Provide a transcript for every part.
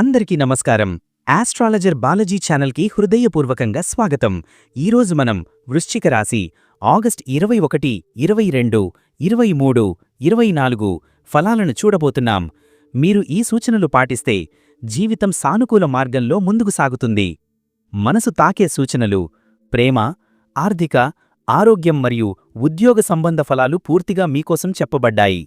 అందరికీ నమస్కారం. ఆస్ట్రాలజర్ బాలాజీ ఛానల్కి హృదయపూర్వకంగా స్వాగతం. ఈరోజు మనం వృశ్చిక రాశి ఆగస్ట్ ఇరవై ఒకటి ఇరవై రెండు ఇరవై మూడు ఇరవై నాలుగు ఫలాలను చూడబోతున్నాం. మీరు ఈ సూచనలు పాటిస్తే జీవితం సానుకూల మార్గంలో ముందుకు సాగుతుంది. మనసు తాకే సూచనలు ప్రేమ ఆర్థిక ఆరోగ్యం మరియు ఉద్యోగ సంబంధ ఫలాలు పూర్తిగా మీకోసం చెప్పబడ్డాయి.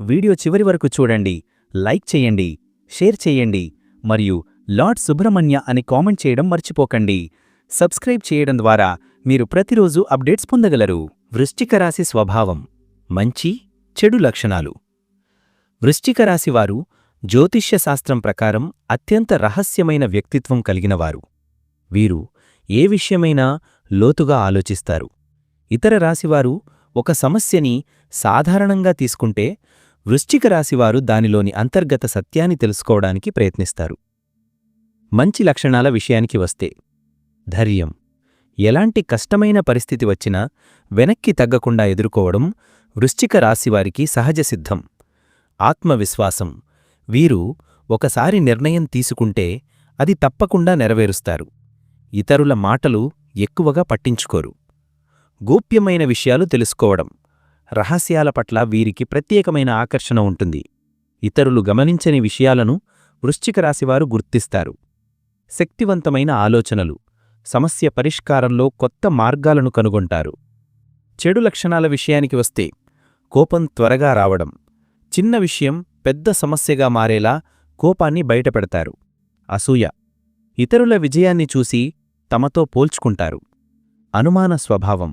వీడియో చివరి వరకు చూడండి లైక్ చేయండి షేర్ చేయండి. మరియు లార్డ్ సుబ్రహ్మణ్య అని కామెంట్ చేయడం మర్చిపోకండి. సబ్స్క్రైబ్ చేయడం ద్వారా మీరు ప్రతిరోజు అప్డేట్స్ పొందగలరు. వృశ్చిక రాశి స్వభావం. మంచి చెడు లక్షణాలు. వృశ్చిక రాశివారు జ్యోతిష్య శాస్త్రం ప్రకారం అత్యంత రహస్యమైన వ్యక్తిత్వం కలిగినవారు వీరు. ఏ విషయమైనా లోతుగా ఆలోచిస్తారు. ఇతర రాశివారు ఒక సమస్యని సాధారణంగా తీసుకుంటే వృశ్చిక రాశివారు దానిలోని అంతర్గత సత్యాన్ని తెలుసుకోవడానికి ప్రయత్నిస్తారు. మంచి లక్షణాల విషయానికి వస్తే ధైర్యం. ఎలాంటి కష్టమైన పరిస్థితి వచ్చినా వెనక్కి తగ్గకుండా ఎదుర్కోవడం వృశ్చిక రాశివారికి సహజసిద్ధం ఆత్మవిశ్వాసం. వీరు ఒకసారి నిర్ణయం తీసుకుంటే అది తప్పకుండా నెరవేరుస్తారు. ఇతరుల మాటలు ఎక్కువగా పట్టించుకోరు. గోప్యమైన విషయాలు తెలుసుకోవడం. రహస్యాల పట్ల వీరికి ప్రత్యేకమైన ఆకర్షణ ఉంటుంది. ఇతరులు గమనించని విషయాలను వృశ్చిక రాశివారు గుర్తిస్తారు. శక్తివంతమైన ఆలోచనలు సమస్య పరిష్కారంలో కొత్త మార్గాలను కనుగొంటారు. చెడు లక్షణాల విషయానికి వస్తే కోపం త్వరగా రావడం చిన్న విషయం పెద్ద సమస్యగా మారేలా కోపాన్ని బయటపెడతారు. అసూయ ఇతరుల విజయాన్ని చూసి తమతో పోల్చుకుంటారు. అనుమాన స్వభావం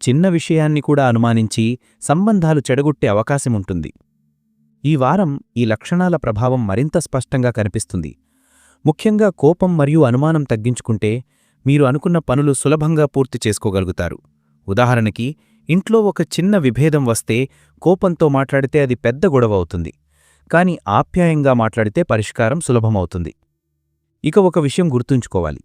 చిన్న విషయాన్ని కూడా అనుమానించి సంబంధాలు చెడగొట్టే అవకాశముంటుంది. ఈ వారం ఈ లక్షణాల ప్రభావం మరింత స్పష్టంగా కనిపిస్తుంది. ముఖ్యంగా కోపం మరియు అనుమానం తగ్గించుకుంటే మీరు అనుకున్న పనులు సులభంగా పూర్తి చేసుకోగలుగుతారు. ఉదాహరణకి ఇంట్లో ఒక చిన్న విభేదం వస్తే కోపంతో మాట్లాడితే అది పెద్ద గొడవ అవుతుంది. కాని ఆప్యాయంగా మాట్లాడితే పరిష్కారం సులభమవుతుంది. ఇక ఒక విషయం గుర్తుంచుకోవాలి.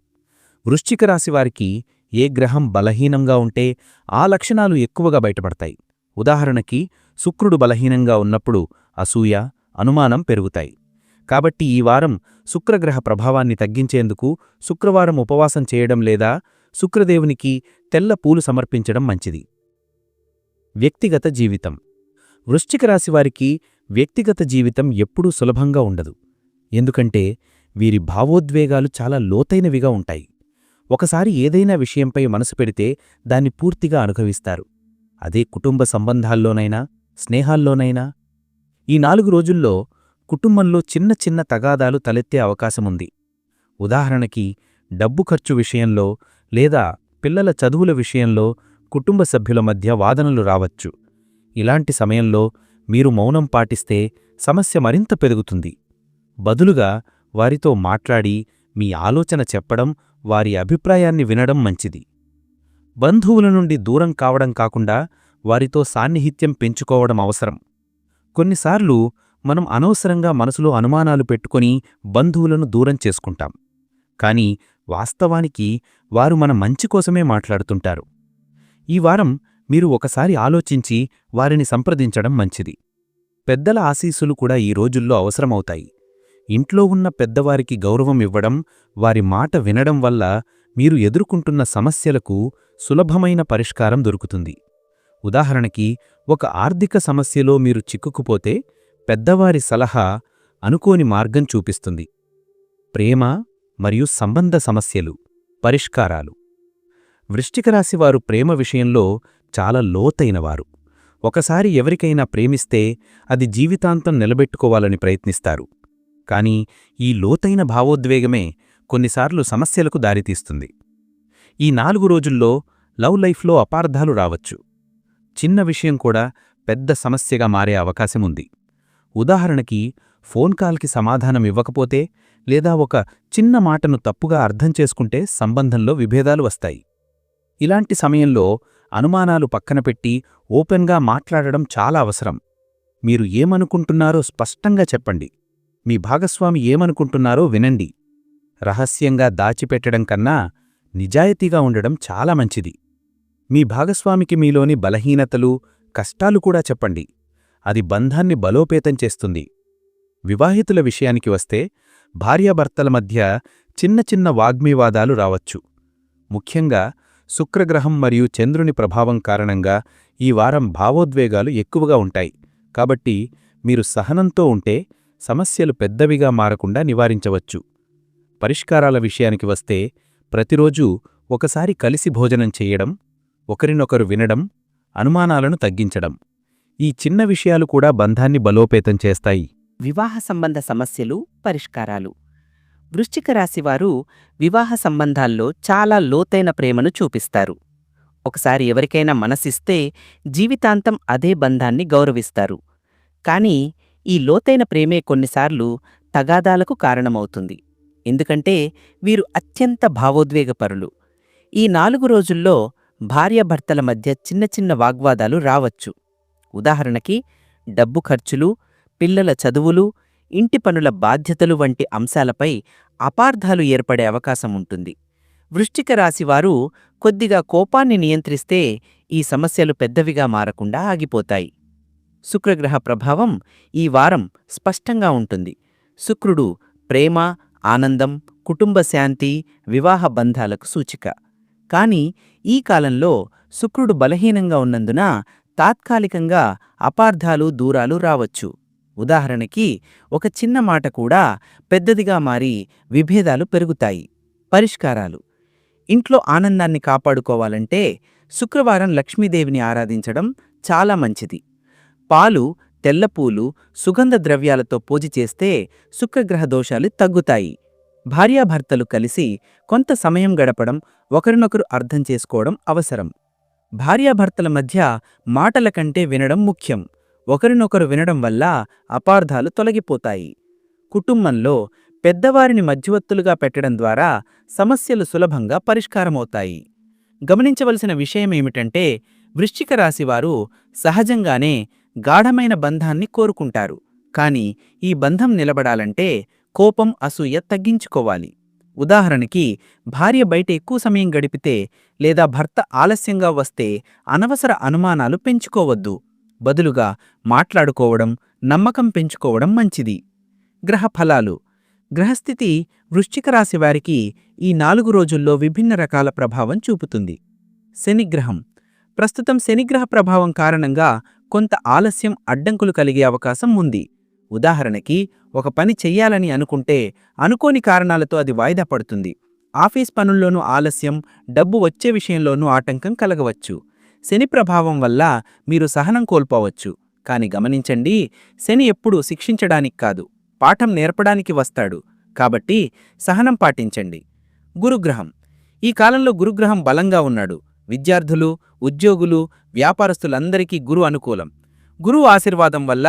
వృశ్చిక రాశివారికి ఏ గ్రహం బలహీనంగా ఉంటే ఆ లక్షణాలు ఎక్కువగా బయటపడతాయి. ఉదాహరణకి శుక్రుడు బలహీనంగా ఉన్నప్పుడు అసూయ అనుమానం పెరుగుతాయి. కాబట్టి ఈ వారం శుక్రగ్రహ ప్రభావాన్ని తగ్గించేందుకు శుక్రవారం ఉపవాసం చేయడం లేదా శుక్రదేవునికి తెల్ల పూలు సమర్పించడం మంచిది. వ్యక్తిగత జీవితం. వృశ్చిక రాశివారికి వ్యక్తిగత జీవితం ఎప్పుడూ సులభంగా ఉండదు. ఎందుకంటే వీరి భావోద్వేగాలు చాలా లోతైనవిగా ఉంటాయి. ఒకసారి ఏదైనా విషయంపై మనసు పెడితే దాన్ని పూర్తిగా అనుభవిస్తారు. అదే కుటుంబ సంబంధాల్లోనైనా స్నేహాల్లోనైనా. ఈ నాలుగు రోజుల్లో కుటుంబంలో చిన్న చిన్న తగాదాలు తలెత్తే అవకాశముంది. ఉదాహరణకి డబ్బు ఖర్చు విషయంలో లేదా పిల్లల చదువుల విషయంలో కుటుంబ సభ్యుల మధ్య వాదనలు రావచ్చు. ఇలాంటి సమయంలో మీరు మౌనం పాటిస్తే సమస్య మరింత పెరుగుతుంది. బదులుగా వారితో మాట్లాడి మీ ఆలోచన చెప్పడం వారి అభిప్రాయాన్ని వినడం మంచిది. బంధువుల నుండి దూరం కావడం కాకుండా వారితో సాన్నిహిత్యం పెంచుకోవడం అవసరం. కొన్నిసార్లు మనం అనవసరంగా మనసులో అనుమానాలు పెట్టుకొని బంధువులను దూరం చేసుకుంటాం. కాని వాస్తవానికి వారు మన మంచి కోసమే మాట్లాడుతుంటారు. ఈ వారం మీరు ఒకసారి ఆలోచించి వారిని సంప్రదించడం మంచిది. పెద్దల ఆశీస్సులు కూడా ఈ రోజుల్లో అవసరమవుతాయి. ఇంట్లో ఉన్న పెద్దవారికి గౌరవం ఇవ్వడం వారి మాట వినడం వల్ల మీరు ఎదుర్కొంటున్న సమస్యలకు సులభమైన పరిష్కారం దొరుకుతుంది. ఉదాహరణకి ఒక ఆర్థిక సమస్యలో మీరు చిక్కుకుపోతే పెద్దవారి సలహా అనుకోని మార్గం చూపిస్తుంది. ప్రేమ మరియు సంబంధ సమస్యలు పరిష్కారాలు. వృష్టికరాశివారు ప్రేమ విషయంలో చాలా లోతైనవారు. ఒకసారి ఎవరికైనా ప్రేమిస్తే అది జీవితాంతం నిలబెట్టుకోవాలని ప్రయత్నిస్తారు. కాని ఈ లోతైన భావోద్వేగమే కొన్నిసార్లు సమస్యలకు దారితీస్తుంది. ఈ నాలుగు రోజుల్లో లవ్ లైఫ్లో అపార్థాలు రావచ్చు. చిన్న విషయం కూడా పెద్ద సమస్యగా మారే అవకాశముంది ఉదాహరణకి ఫోన్ కాల్కి సమాధానం ఇవ్వకపోతే లేదా ఒక చిన్న మాటను తప్పుగా అర్థం చేసుకుంటే సంబంధంలో విభేదాలు వస్తాయి. ఇలాంటి సమయంలో అనుమానాలు పక్కన పెట్టి ఓపెన్గా మాట్లాడడం చాలా అవసరం. మీరు ఏమనుకుంటున్నారో స్పష్టంగా చెప్పండి. మీ భాగస్వామి ఏమనుకుంటున్నారో వినండి. రహస్యంగా దాచిపెట్టడం కన్నా నిజాయితీగా ఉండడం చాలా మంచిది. మీ భాగస్వామికి మీలోని బలహీనతలు కష్టాలు కూడా చెప్పండి. అది బంధాన్ని బలోపేతం చేస్తుంది. వివాహితుల విషయానికి వస్తే భార్యాభర్తల మధ్య చిన్న చిన్న వాగ్మీవాదాలు రావచ్చు. ముఖ్యంగా శుక్రగ్రహం మరియు చంద్రుని ప్రభావం కారణంగా ఈ వారం భావోద్వేగాలు ఎక్కువగా ఉంటాయి. కాబట్టి మీరు సహనంతో ఉంటే సమస్యలు పెద్దవిగా మారకుండా నివారించవచ్చు. పరిష్కారాల విషయానికి వస్తే ప్రతిరోజూ ఒకసారి కలిసి భోజనం చెయ్యడం ఒకరినొకరు వినడం అనుమానాలను తగ్గించడం. ఈ చిన్న విషయాలు కూడా బంధాన్ని బలోపేతం చేస్తాయి. వివాహ సంబంధ సమస్యలు పరిష్కారాలు. వృశ్చిక రాశివారు వివాహ సంబంధాల్లో చాలా లోతైన ప్రేమను చూపిస్తారు. ఒకసారి ఎవరికైనా మనసిస్తే జీవితాంతం అదే బంధాన్ని గౌరవిస్తారు. కానీ ఈ లోతైన ప్రేమే కొన్నిసార్లు తగాదాలకు కారణమవుతుంది. ఎందుకంటే వీరు అత్యంత భావోద్వేగపరులు. ఈ నాలుగు రోజుల్లో భార్యాభర్తల మధ్య చిన్న చిన్న వాగ్వాదాలు రావచ్చు. ఉదాహరణకి డబ్బు ఖర్చులు పిల్లల చదువులు ఇంటి పనుల బాధ్యతలు వంటి అంశాలపై అపార్థాలు ఏర్పడే అవకాశం ఉంటుంది. వృశ్చిక రాశివారు కొద్దిగా కోపాన్ని నియంత్రిస్తే ఈ సమస్యలు పెద్దవిగా మారకుండా ఆగిపోతాయి. శుక్రగ్రహ ప్రభావం ఈ వారం స్పష్టంగా ఉంటుంది. శుక్రుడు ప్రేమ ఆనందం కుటుంబ శాంతి వివాహ బంధాలకు సూచిక. కాని ఈ కాలంలో శుక్రుడు బలహీనంగా ఉన్నందున తాత్కాలికంగా అపార్థాలు దూరాలు రావచ్చు. ఉదాహరణకి ఒక చిన్న మాట కూడా పెద్దదిగా మారి విభేదాలు పెరుగుతాయి. పరిష్కారాలు. ఇంట్లో ఆనందాన్ని కాపాడుకోవాలంటే శుక్రవారం లక్ష్మీదేవిని ఆరాధించడం చాలా మంచిది. పాలు తెల్లపూలు సుగంధ ద్రవ్యాలతో పూజ చేస్తే శుక్రగ్రహ దోషాలు తగ్గుతాయి. భార్యాభర్తలు కలిసి కొంత సమయం గడపడం ఒకరినొకరు అర్థం చేసుకోవడం అవసరం. భార్యాభర్తల మధ్య మాటల కంటే వినడం ముఖ్యం. ఒకరినొకరు వినడం వల్ల అపార్థాలు తొలగిపోతాయి. కుటుంబంలో పెద్దవారిని మధ్యవర్తులుగా పెట్టడం ద్వారా సమస్యలు సులభంగా పరిష్కారమవుతాయి. గమనించవలసిన విషయమేమిటంటే వృశ్చిక రాశివారు సహజంగానే గాఢమైన బంధాన్ని కోరుకుంటారు. కాని ఈ బంధం నిలబడాలంటే కోపం అసూయ తగ్గించుకోవాలి. ఉదాహరణకి భార్య బయట ఎక్కువ సమయం గడిపితే లేదా భర్త ఆలస్యంగా వస్తే అనవసర అనుమానాలు పెంచుకోవద్దు. బదులుగా మాట్లాడుకోవడం నమ్మకం పెంచుకోవడం మంచిది. గ్రహ ఫలాలు గ్రహస్థితి వృశ్చిక రాశి వారికి ఈ నాలుగు రోజుల్లో విభిన్న రకాల ప్రభావం చూపుతుంది. శనిగ్రహం. ప్రస్తుతం శనిగ్రహ ప్రభావం కారణంగా కొంత ఆలస్యం అడ్డంకులు కలిగే అవకాశం ఉంది. ఉదాహరణకి ఒక పని చెయ్యాలని అనుకుంటే అనుకోని కారణాలతో అది వాయిదా పడుతుంది. ఆఫీస్ పనుల్లోనూ ఆలస్యం డబ్బు వచ్చే విషయంలోనూ ఆటంకం కలగవచ్చు. శని ప్రభావం వల్ల మీరు సహనం కోల్పోవచ్చు. కాని గమనించండి శని ఎప్పుడూ శిక్షించడానికి కాదు పాఠం నేర్పడానికి వస్తాడు. కాబట్టి సహనం పాటించండి. గురుగ్రహం. ఈ కాలంలో గురుగ్రహం బలంగా ఉన్నాడు. విద్యార్థులు ఉద్యోగులు వ్యాపారస్తులందరికీ గురు అనుకూలం. గురువు ఆశీర్వాదం వల్ల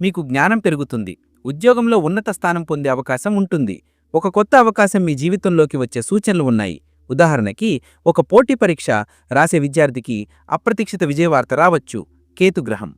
మీకు జ్ఞానం పెరుగుతుంది. ఉద్యోగంలో ఉన్నత స్థానం పొందే అవకాశం ఉంటుంది. ఒక కొత్త అవకాశం మీ జీవితంలోకి వచ్చే సూచనలు ఉన్నాయి. ఉదాహరణకి ఒక పోటీ పరీక్ష రాసే విద్యార్థికి అప్రతీక్షిత విజయవార్త రావచ్చు. కేతుగ్రహం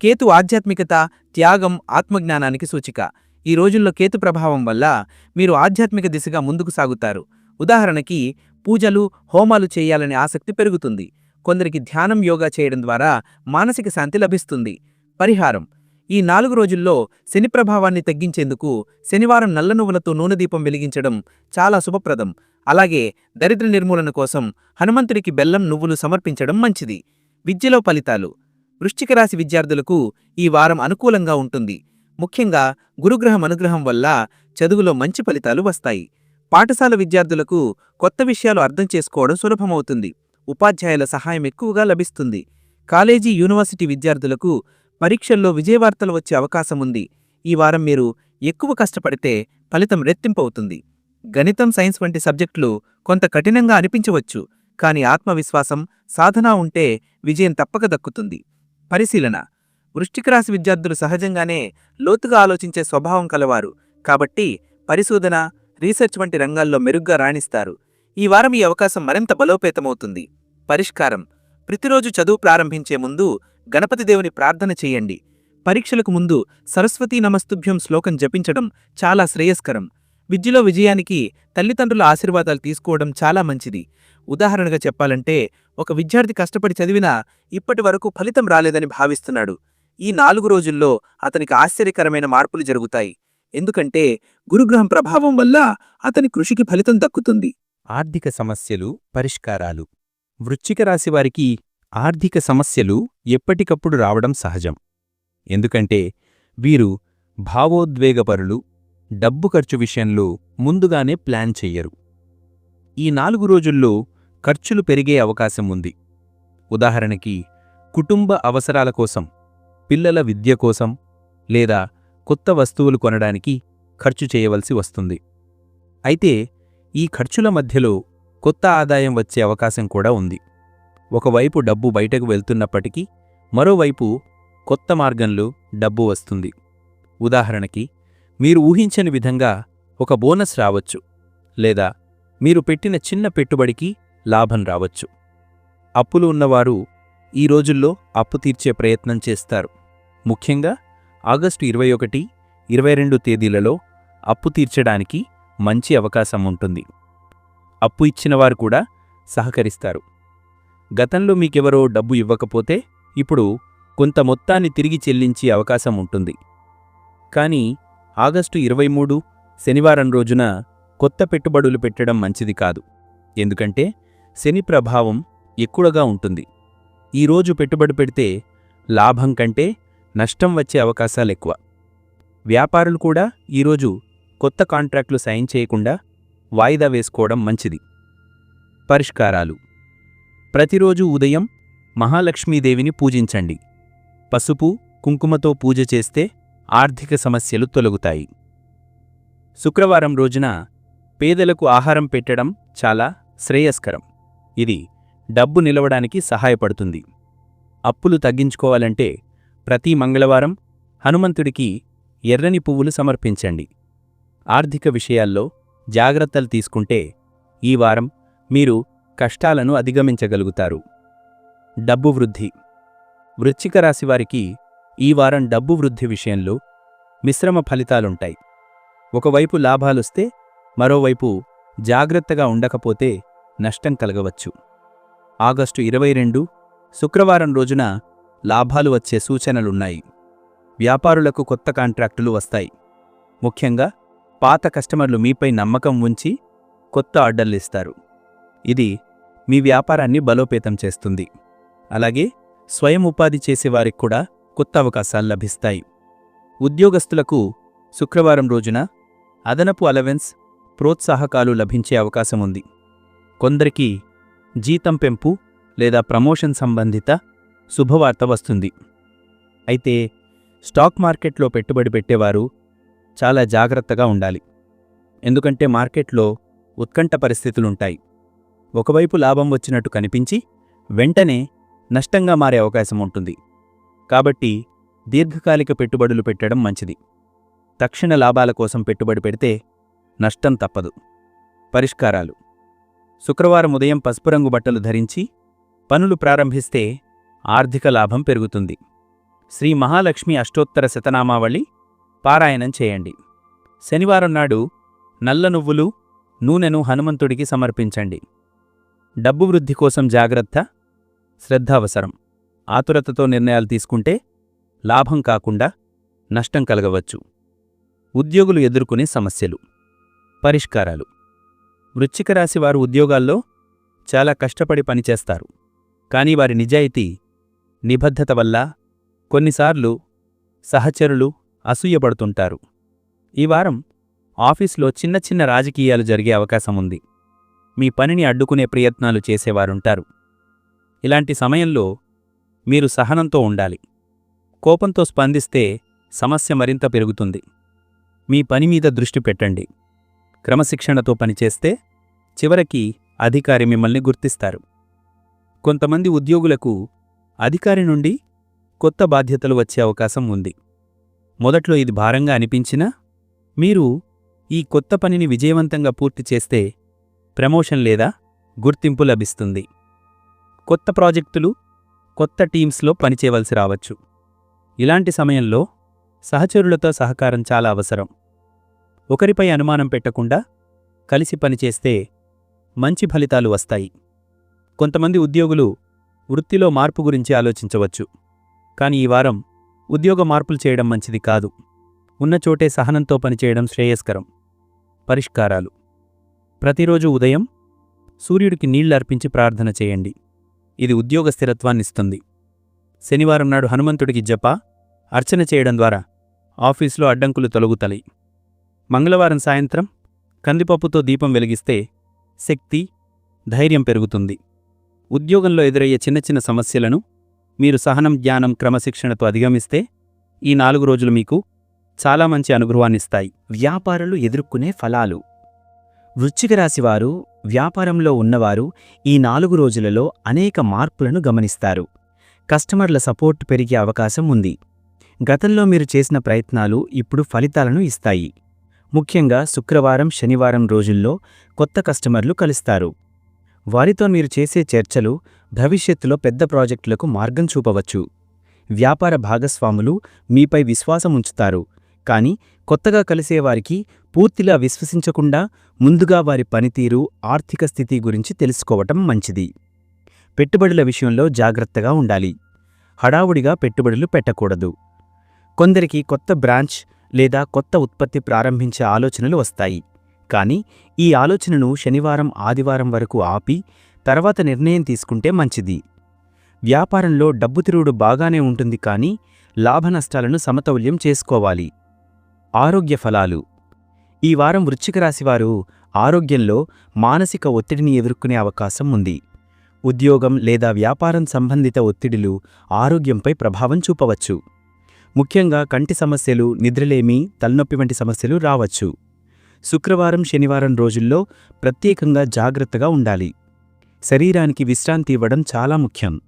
కేతు ఆధ్యాత్మికత త్యాగం ఆత్మజ్ఞానానికి సూచిక. ఈ రోజుల్లో కేతు ప్రభావం వల్ల మీరు ఆధ్యాత్మిక దిశగా ముందుకు సాగుతారు. ఉదాహరణకి పూజలు హోమాలు చేయాలనే ఆసక్తి పెరుగుతుంది. కొందరికి ధ్యానం యోగా చేయడం ద్వారా మానసిక శాంతి లభిస్తుంది. పరిహారం. ఈ నాలుగు రోజుల్లో శని ప్రభావాన్ని తగ్గించేందుకు శనివారం నల్ల నువ్వులతో నూనె దీపం వెలిగించడం చాలా శుభప్రదం. అలాగే దరిద్ర నిర్మూలన కోసం హనుమంతుడికి బెల్లం నువ్వులు సమర్పించడం మంచిది. విద్యలో ఫలితాలు. వృశ్చిక రాశి విద్యార్థులకు ఈ వారం అనుకూలంగా ఉంటుంది. ముఖ్యంగా గురుగ్రహం అనుగ్రహం వల్ల చదువులో మంచి ఫలితాలు వస్తాయి. పాఠశాల విద్యార్థులకు కొత్త విషయాలు అర్థం చేసుకోవడం సులభమవుతుంది. ఉపాధ్యాయుల సహాయం ఎక్కువగా లభిస్తుంది. కాలేజీ యూనివర్సిటీ విద్యార్థులకు పరీక్షల్లో విజయవార్తలు వచ్చే అవకాశం ఉంది. ఈ వారం మీరు ఎక్కువ కష్టపడితే ఫలితం రెట్టింపవుతుంది. గణితం సైన్స్ వంటి సబ్జెక్టులు కొంత కఠినంగా అనిపించవచ్చు కాని ఆత్మవిశ్వాసం సాధన ఉంటే విజయం తప్పక దక్కుతుంది. పరిశీలన. వృష్టిక రాశి విద్యార్థులు సహజంగానే లోతుగా ఆలోచించే స్వభావం కలవారు. కాబట్టి పరిశోధన రీసెర్చ్ వంటి రంగాల్లో మెరుగ్గా రాణిస్తారు. ఈ వారం ఈ అవకాశం మరింత బలోపేతమవుతుంది. పరిష్కారం. ప్రతిరోజు చదువు ప్రారంభించే ముందు గణపతి దేవుని ప్రార్థన చేయండి. పరీక్షలకు ముందు సరస్వతీ నమస్తుభ్యం శ్లోకం జపించడం చాలా శ్రేయస్కరం. విద్యలో విజయానికి తల్లిదండ్రుల ఆశీర్వాదాలు తీసుకోవడం చాలా మంచిది. ఉదాహరణగా చెప్పాలంటే ఒక విద్యార్థి కష్టపడి చదివినా ఇప్పటి వరకు ఫలితం రాలేదని భావిస్తున్నాడు. ఈ నాలుగు రోజుల్లో అతనికి ఆశ్చర్యకరమైన మార్పులు జరుగుతాయి. ఎందుకంటే గురుగ్రహం ప్రభావం వల్ల అతని కృషికి ఫలితం దక్కుతుంది. ఆర్థిక సమస్యలు పరిష్కారాలు. వృశ్చిక రాశివారికి ఆర్థిక సమస్యలు ఎప్పటికప్పుడు రావడం సహజం. ఎందుకంటే వీరు భావోద్వేగపరులు డబ్బు ఖర్చు విషయంలో ముందుగానే ప్లాన్ చెయ్యరు. ఈ నాలుగు రోజుల్లో ఖర్చులు పెరిగే అవకాశం ఉంది. ఉదాహరణకి కుటుంబ అవసరాల కోసం పిల్లల విద్య కోసం లేదా కొత్త వస్తువులు కొనడానికి ఖర్చు చేయవలసి వస్తుంది. అయితే ఈ ఖర్చుల మధ్యలో కొత్త ఆదాయం వచ్చే అవకాశం కూడా ఉంది. ఒకవైపు డబ్బు బయటకు వెళ్తున్నప్పటికీ మరోవైపు కొత్త మార్గంలో డబ్బు వస్తుంది. ఉదాహరణకి మీరు ఊహించని విధంగా ఒక బోనస్ రావచ్చు లేదా మీరు పెట్టిన చిన్న పెట్టుబడికి లాభం రావచ్చు. అప్పులు ఉన్నవారు ఈ రోజుల్లో అప్పు తీర్చే ప్రయత్నం చేస్తారు. ముఖ్యంగా ఆగస్టు ఇరవై ఒకటి ఇరవై రెండు తేదీలలో అప్పు తీర్చడానికి మంచి అవకాశం ఉంటుంది. అప్పు ఇచ్చినవారు కూడా సహకరిస్తారు. గతంలో మీకెవరో డబ్బు ఇవ్వకపోతే ఇప్పుడు కొంత మొత్తాన్ని తిరిగి చెల్లించే అవకాశం ఉంటుంది. కానీ ఆగస్టు ఇరవై మూడు శనివారం రోజున కొత్త పెట్టుబడులు పెట్టడం మంచిది కాదు. ఎందుకంటే శని ప్రభావం ఎక్కువగా ఉంటుంది. ఈరోజు పెట్టుబడి పెడితే లాభం కంటే నష్టం వచ్చే అవకాశాలెక్కువ. వ్యాపారులు కూడా ఈరోజు కొత్త కాంట్రాక్టులు సైన్ చేయకుండా వాయిదా వేసుకోవడం మంచిది. పరిష్కారాలు. ప్రతిరోజు ఉదయం మహాలక్ష్మీదేవిని పూజించండి. పసుపు కుంకుమతో పూజ చేస్తే ఆర్థిక సమస్యలు తొలగుతాయి. శుక్రవారం రోజున పేదలకు ఆహారం పెట్టడం చాలా శ్రేయస్కరం. ఇది డబ్బు నిలవడానికి సహాయపడుతుంది. అప్పులు తగ్గించుకోవాలంటే ప్రతి మంగళవారం హనుమంతుడికి ఎర్రని పువ్వులు సమర్పించండి. ఆర్థిక విషయాల్లో జాగ్రత్తలు తీసుకుంటే ఈ వారం మీరు కష్టాలను అధిగమించగలుగుతారు. డబ్బు వృద్ధి. వృశ్చిక రాశివారికి ఈ వారం డబ్బు వృద్ధి విషయంలో మిశ్రమ ఫలితాలుంటాయి. ఒకవైపు లాభాలొస్తే మరోవైపు జాగ్రత్తగా ఉండకపోతే నష్టం కలగవచ్చు. ఆగస్టు ఇరవై రెండు శుక్రవారం రోజున లాభాలు వచ్చే సూచనలున్నాయి. వ్యాపారులకు కొత్త కాంట్రాక్టులు వస్తాయి. ముఖ్యంగా పాత కస్టమర్లు మీపై నమ్మకం ఉంచి కొత్త ఆర్డర్లిస్తారు ఇది మీ వ్యాపారాన్ని బలోపేతం చేస్తుంది. అలాగే స్వయం ఉపాధి చేసేవారికి కూడా కొత్త అవకాశాలు లభిస్తాయి. ఉద్యోగస్తులకు శుక్రవారం రోజున అదనపు అలవెన్స్ ప్రోత్సాహకాలు లభించే అవకాశం ఉంది. కొందరికి జీతం పెంపు లేదా ప్రమోషన్ సంబంధిత శుభవార్త వస్తుంది. అయితే స్టాక్ మార్కెట్లో పెట్టుబడి పెట్టేవారు చాలా జాగ్రత్తగా ఉండాలి. ఎందుకంటే మార్కెట్లో ఉత్కంఠ పరిస్థితులుంటాయి. ఒకవైపు లాభం వచ్చినట్టు కనిపించి వెంటనే నష్టంగా మారే అవకాశం ఉంటుంది. కాబట్టి దీర్ఘకాలిక పెట్టుబడులు పెట్టడం మంచిది. తక్షణ లాభాల కోసం పెట్టుబడి పెడితే నష్టం తప్పదు. పరిష్కారాలు. శుక్రవారం ఉదయం పసుపు రంగు బట్టలు ధరించి పనులు ప్రారంభిస్తే ఆర్థిక లాభం పెరుగుతుంది. శ్రీ మహాలక్ష్మి అష్టోత్తర శతనామావళి పారాయణం చేయండి. శనివారం నాడు నల్ల నువ్వులు నూనెను హనుమంతుడికి సమర్పించండి. డబ్బు వృద్ధి కోసం జాగ్రత్త శ్రద్ధ అవసరం ఆతురతతో నిర్ణయాలు తీసుకుంటే లాభం కాకుండా నష్టం కలగవచ్చు. ఉద్యోగులు ఎదుర్కొనే సమస్యలు. పరిష్కారాలు. వృశ్చిక రాశి వారు ఉద్యోగాల్లో చాలా కష్టపడి పనిచేస్తారు. కానీ వారి నిజాయితీ నిబద్ధత వల్ల కొన్నిసార్లు సహచరులు అసూయపడుతుంటారు. ఈ వారం ఆఫీస్లో చిన్న చిన్న రాజకీయాలు జరిగే అవకాశం ఉంది. మీ పనిని అడ్డుకునే ప్రయత్నాలు చేసేవారుంటారు. ఇలాంటి సమయంలో మీరు సహనంతో ఉండాలి. కోపంతో స్పందిస్తే సమస్య మరింత పెరుగుతుంది. మీ పని మీద దృష్టి పెట్టండి. క్రమశిక్షణతో పనిచేస్తే చివరికి అధికారి మిమ్మల్ని గుర్తిస్తారు. కొంతమంది ఉద్యోగులకు అధికారి నుండి కొత్త బాధ్యతలు వచ్చే అవకాశం ఉంది. మొదట్లో ఇది భారంగా అనిపించినా మీరు ఈ కొత్త పనిని విజయవంతంగా పూర్తి చేస్తే ప్రమోషన్ లేదా గుర్తింపు లభిస్తుంది. కొత్త ప్రాజెక్టులు కొత్త టీమ్స్లో పనిచేయవలసి రావచ్చు. ఇలాంటి సమయంలో సహచరులతో సహకారం చాలా అవసరం. ఒకరిపై అనుమానం పెట్టకుండా కలిసి పనిచేస్తే మంచి ఫలితాలు వస్తాయి. కొంతమంది ఉద్యోగులు వృత్తిలో మార్పు గురించి ఆలోచించవచ్చు. కానీ ఈ వారం ఉద్యోగ మార్పులు చేయడం మంచిది కాదు. ఉన్న చోటే సహనంతో పనిచేయడం శ్రేయస్కరం. పరిష్కారాలు. ప్రతిరోజు ఉదయం సూర్యుడికి నీళ్ళర్పించి ప్రార్థన చేయండి. ఇది ఉద్యోగ స్థిరత్వాన్నిస్తుంది. శనివారం నాడు హనుమంతుడికి జప అర్చన చేయడం ద్వారా ఆఫీసులో అడ్డంకులు తొలగుతాయి మంగళవారం సాయంత్రం కందిపప్పుతో దీపం వెలిగిస్తే శక్తి ధైర్యం పెరుగుతుంది. ఉద్యోగంలో ఎదురయ్యే చిన్న చిన్న సమస్యలను మీరు సహనం జ్ఞానం క్రమశిక్షణతో అధిగమిస్తే ఈ నాలుగు రోజులు మీకు చాలా మంచి అనుగ్రహాన్నిస్తాయి వ్యాపారులు ఎదుర్కొనే ఫలాలు. వృశ్చిక రాశివారు వ్యాపారంలో ఉన్నవారు ఈ నాలుగు రోజులలో అనేక మార్పులను గమనిస్తారు. కస్టమర్ల సపోర్ట్ పెరిగే అవకాశం ఉంది. గతంలో మీరు చేసిన ప్రయత్నాలు ఇప్పుడు ఫలితాలను ఇస్తాయి. ముఖ్యంగా శుక్రవారం శనివారం రోజుల్లో కొత్త కస్టమర్లు కలుస్తారు. వారితో మీరు చేసే చర్చలు భవిష్యత్తులో పెద్ద ప్రాజెక్టులకు మార్గం చూపవచ్చు. వ్యాపార భాగస్వాములు మీపై విశ్వాసం ఉంచుతారు. కానీ కొత్తగా కలిసేవారికి పూర్తిలా విశ్వసించకుండా ముందుగా వారి పనితీరు ఆర్థిక స్థితి గురించి తెలుసుకోవటం మంచిది. పెట్టుబడుల విషయంలో జాగ్రత్తగా ఉండాలి. హడావుడిగా పెట్టుబడులు పెట్టకూడదు. కొందరికి కొత్త బ్రాంచ్ లేదా కొత్త ఉత్పత్తి ప్రారంభించే ఆలోచనలు వస్తాయి. కానీ ఈ ఆలోచనను శనివారం ఆదివారం వరకు ఆపి తర్వాత నిర్ణయం తీసుకుంటే మంచిది. వ్యాపారంలో డబ్బు తిరుగుడు బాగానే ఉంటుంది కానీ లాభనష్టాలను సమతౌల్యం చేసుకోవాలి. ఆరోగ్య ఫలాలు. ఈ వారం వృశ్చిక రాశివారు ఆరోగ్యంలో మానసిక ఒత్తిడిని ఎదుర్కొనే అవకాశం ఉంది. ఉద్యోగం లేదా వ్యాపారం సంబంధిత ఒత్తిడిలు ఆరోగ్యంపై ప్రభావం చూపవచ్చు. ముఖ్యంగా కంటి సమస్యలు నిద్రలేమి తలనొప్పి వంటి సమస్యలు రావచ్చు. శుక్రవారం శనివారం రోజుల్లో ప్రత్యేకంగా జాగ్రత్తగా ఉండాలి. శరీరానికి విశ్రాంతి ఇవ్వడం చాలా ముఖ్యం.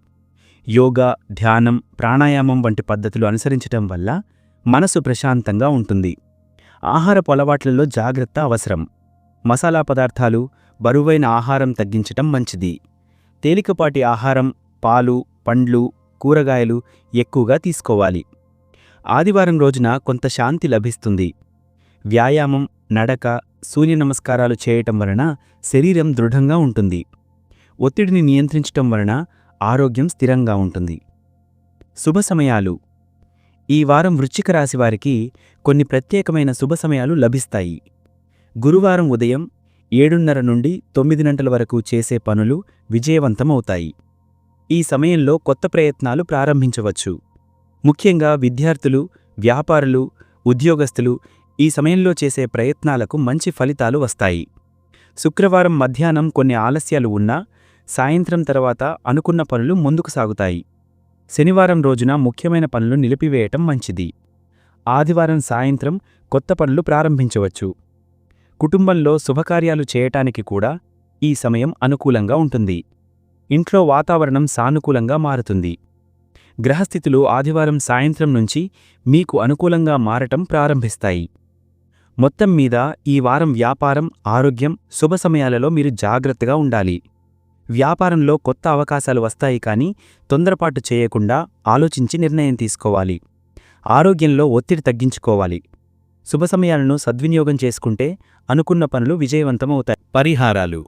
యోగా ధ్యానం ప్రాణాయామం వంటి పద్ధతులు అనుసరించటం వల్ల మనసు ప్రశాంతంగా ఉంటుంది. ఆహారపు అలవాట్లలో జాగ్రత్త అవసరం. మసాలా పదార్థాలు బరువైన ఆహారం తగ్గించటం మంచిది. తేలికపాటి ఆహారం పాలు పండ్లు కూరగాయలు ఎక్కువగా తీసుకోవాలి. ఆదివారం రోజున కొంత శాంతి లభిస్తుంది. వ్యాయామం నడక సూర్య నమస్కారాలు చేయటం వలన శరీరం దృఢంగా ఉంటుంది. ఒత్తిడిని నియంత్రించటం వలన ఆరోగ్యం స్థిరంగా ఉంటుంది. శుభ సమయాలు. ఈ వారం వృశ్చిక రాశి వారికి కొన్ని ప్రత్యేకమైన శుభ సమయాలు లభిస్తాయి. గురువారం ఉదయం ఏడున్నర నుండి తొమ్మిది గంటల వరకు చేసే పనులు విజయవంతమవుతాయి. ఈ సమయంలో కొత్త ప్రయత్నాలు ప్రారంభించవచ్చు. ముఖ్యంగా విద్యార్థులు వ్యాపారులు ఉద్యోగస్తులు ఈ సమయంలో చేసే ప్రయత్నాలకు మంచి ఫలితాలు వస్తాయి. శుక్రవారం మధ్యాహ్నం కొన్ని ఆలస్యాలు ఉన్నా సాయంత్రం తర్వాత అనుకున్న పనులు ముందుకు సాగుతాయి. శనివారం రోజున ముఖ్యమైన పనులు నిలిపివేయటం మంచిది. ఆదివారం సాయంత్రం కొత్త పనులు ప్రారంభించవచ్చు. కుటుంబంలో శుభకార్యాలు చేయటానికి కూడా ఈ సమయం అనుకూలంగా ఉంటుంది. ఇంట్లో వాతావరణం సానుకూలంగా మారుతుంది. గ్రహస్థితులు ఆదివారం సాయంత్రం నుంచి మీకు అనుకూలంగా మారటం ప్రారంభిస్తాయి. మొత్తం మీద ఈ వారం వ్యాపారం ఆరోగ్యం శుభ సమయాలలో మీరు జాగ్రత్తగా ఉండాలి. వ్యాపారంలో కొత్త అవకాశాలు వస్తాయి కానీ తొందరపాటు చేయకుండా ఆలోచించి నిర్ణయం తీసుకోవాలి. ఆరోగ్యంలో ఒత్తిడి తగ్గించుకోవాలి. శుభ సమయాలను సద్వినియోగం చేసుకుంటే అనుకున్న పనులు విజయవంతమవుతాయి. పరిహారాలు.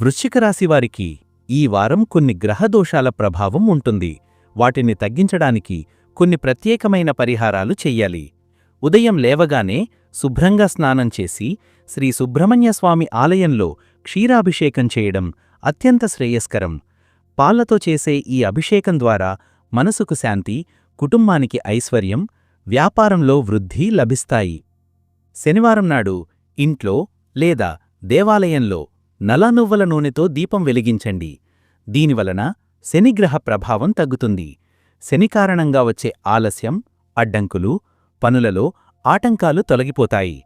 వృశ్చిక రాశి వారికి ఈ వారం కొన్ని గ్రహదోషాల ప్రభావం ఉంటుంది. వాటిని తగ్గించడానికి కొన్ని ప్రత్యేకమైన పరిహారాలు చెయ్యాలి ఉదయం లేవగానే శుభ్రంగా స్నానం చేసి శ్రీ సుబ్రహ్మణ్యస్వామి ఆలయంలో క్షీరాభిషేకం చేయడం అత్యంత శ్రేయస్కరం. పాలతో చేసే ఈ అభిషేకం ద్వారా మనసుకు శాంతి కుటుంబానికి ఐశ్వర్యం వ్యాపారంలో వృద్ధి లభిస్తాయి. శనివారం నాడు ఇంట్లో లేదా దేవాలయంలో నలనువ్వల నూనెతో దీపం వెలిగించండి. దీనివలన శనిగ్రహ ప్రభావం తగ్గుతుంది. శని కారణంగా వచ్చే ఆలస్యం అడ్డంకులు పనులలో ఆటంకాలు తొలగిపోతాయి.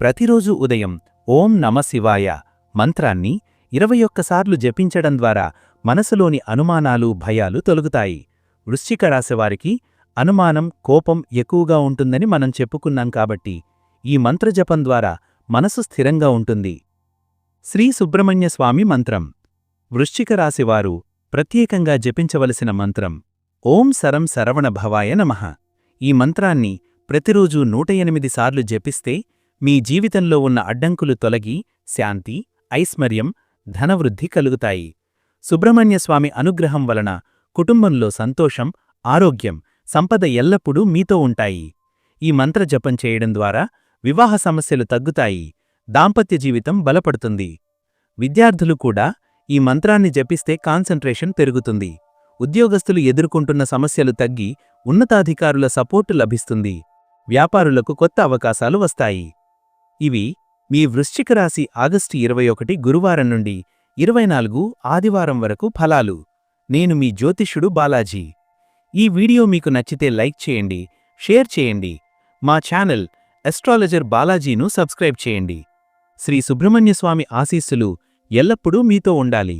ప్రతిరోజు ఉదయం ఓం నమ శివాయ మంత్రాన్ని ఇరవై ఒక్కసార్లు జపించడం ద్వారా మనసులోని అనుమానాలు భయాలు తొలగుతాయి. వృశ్చిక రాశివారికి అనుమానం కోపం ఎక్కువగా ఉంటుందని మనం చెప్పుకున్నాం కాబట్టి ఈ మంత్రజపం ద్వారా మనసు స్థిరంగా ఉంటుంది. శ్రీ సుబ్రహ్మణ్య స్వామి మంత్రం. వృశ్చిక రాశివారు ప్రత్యేకంగా జపించవలసిన మంత్రం. ఓం సరం శరవణ భవాయ నమః. ఈ మంత్రాన్ని ప్రతిరోజూ నూట ఎనిమిది సార్లు జపిస్తే మీ జీవితంలో ఉన్న అడ్డంకులు తొలగి శాంతి ఐశ్వర్యం ధనవృద్ధి కలుగుతాయి. సుబ్రహ్మణ్యస్వామి అనుగ్రహం వలన కుటుంబంలో సంతోషం ఆరోగ్యం సంపద ఎల్లప్పుడూ మీతో ఉంటాయి. ఈ మంత్ర జపం చేయడం ద్వారా వివాహ సమస్యలు తగ్గుతాయి దాంపత్య జీవితం బలపడుతుంది. విద్యార్థులు కూడా ఈ మంత్రాన్ని జపిస్తే కాన్సంట్రేషన్ పెరుగుతుంది. ఉద్యోగస్తులు ఎదుర్కొంటున్న సమస్యలు తగ్గి ఉన్నతాధికారుల సపోర్టు లభిస్తుంది. వ్యాపారులకు కొత్త అవకాశాలు వస్తాయి. ఇవి మీ వృశ్చిక రాశి ఆగస్టు ఇరవై ఒకటి గురువారం నుండి ఇరవై నాలుగు ఆదివారం వరకు ఫలాలు. నేను మీ జ్యోతిష్యుడు బాలాజీ. ఈ వీడియో మీకు నచ్చితే లైక్ చేయండి షేర్ చేయండి. మా ఛానల్ ఎస్ట్రాలజర్ బాలాజీను సబ్స్క్రైబ్ చేయండి. శ్రీ సుబ్రహ్మణ్యస్వామి ఆశీస్సులు ఎల్లప్పుడూ మీతో ఉండాలి.